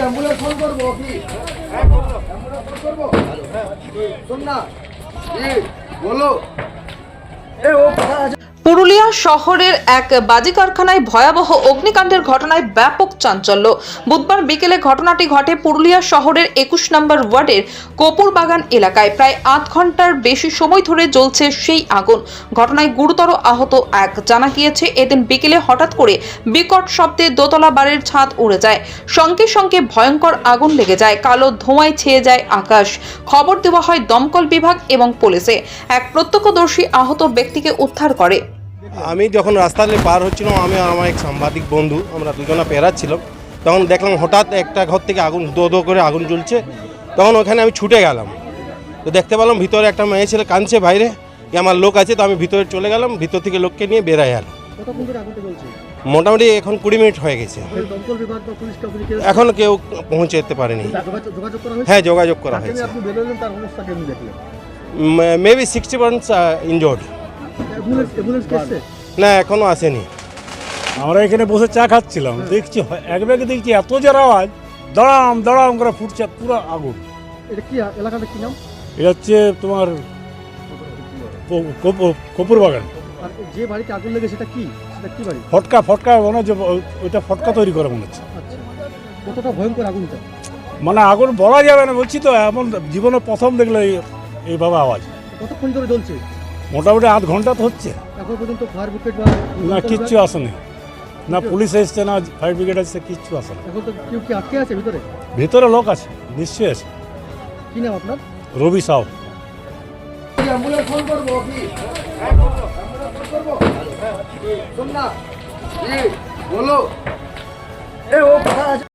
Ambulance phone করব কি ambulance phone করব শোন না বলো। এ ও কথা আছে। পুরুলিয়া শহরের এক বাজি কারখানায় ভয়াবহ অগ্নিকাণ্ডের ঘটনায় ব্যাপক চাঞ্চল্য। বুধবার বিকেলে ঘটনাটি ঘটে পুরুলিয়া শহরের একুশ নম্বর ওয়ার্ডের কপুরবাগান এলাকায়। প্রায় আধ ঘণ্টার বেশি সময় ধরে জ্বলছে সেই আগুন। ঘটনায় গুরুতর আহত এক। জানা গিয়েছে, এদিন বিকেলে হঠাৎ করে বিকট শব্দে দোতলা বাড়ির ছাদ উড়ে যায়। সঙ্গে সঙ্গে ভয়ঙ্কর আগুন লেগে যায়। কালো ধোঁয়ায় ছেয়ে যায় আকাশ। খবর দেওয়া হয় দমকল বিভাগ এবং পুলিশে। এক প্রত্যক্ষদর্শী আহত ব্যক্তিকে উদ্ধার করে। আমি যখন রাস্তা দিয়ে পার হচ্ছিলাম আমি আর আমার এক সাংবাদিক বন্ধু আমরা দুজনে পেরাচ্ছিলাম তখন দেখলাম হঠাৎ একটা ঘর থেকে আগুন দো দো করে আগুন জ্বলছে। তখন ওখানে আমি ছুটে গেলাম। তো দেখতে পেলাম ভিতরে একটা মেয়ে ছেলে কাঁদছে বাইরে যে আমার লোক আছে তো আমি ভিতরে চলে গেলাম ভিতর থেকে লোককে নিয়ে বেরাই আর জ্বলছে মোটামুটি এখন কুড়ি মিনিট হয়ে গেছে। এখন কেউ পৌঁছে যেতে পারেনি। হ্যাঁ যোগাযোগ করা হয়েছে। মেবি সিক্সটি পার্সেন্ট ইনজোর্ড না এখনও আসেনি। আমরা এখানে বসে চা খাচ্ছিলাম দেখছি এক ব্যাগে দেখছি এত জোর আওয়াজ দড়াম দড়াম করে ফুটছে পুরো আগুন। এটা কি এলাকাটা কি নাম? এটা হচ্ছে তোমার কপুর বাগান আর যে বাড়িতে আগুন লেগে সেটা কি? সেটা কি বাড়ি? ফটকা ফটকা মনে হচ্ছে ওইটা ফটকা তৈরি করে মনে হচ্ছে। আচ্ছা। কতটা ভয়ঙ্কর আগুনটা মানে আগুন বলা যাবে না বলছি তো এমন জীবনে প্রথম দেখলে এই- এইভাবে আওয়াজ। কতক্ষণ ধরে জ্বলছে? মোটামুটি আধ ঘণ্টা তো হচ্ছে। এখন পর্যন্ত ফায়ার ব্রিগেড না কিচ্ছু আসেনি। না পুলিশ এসছে না ফায়ার ব্রিগেড আসছে কিচ্ছু আসে না এখন তো কেউ কি আটকে আছে ভিতরে? ভিতরে লোক আছে নিশ্চয়ই আছে। কি নাম আপনার? রবি সাউ। ফোন করব কি করব। না বলো। এ ও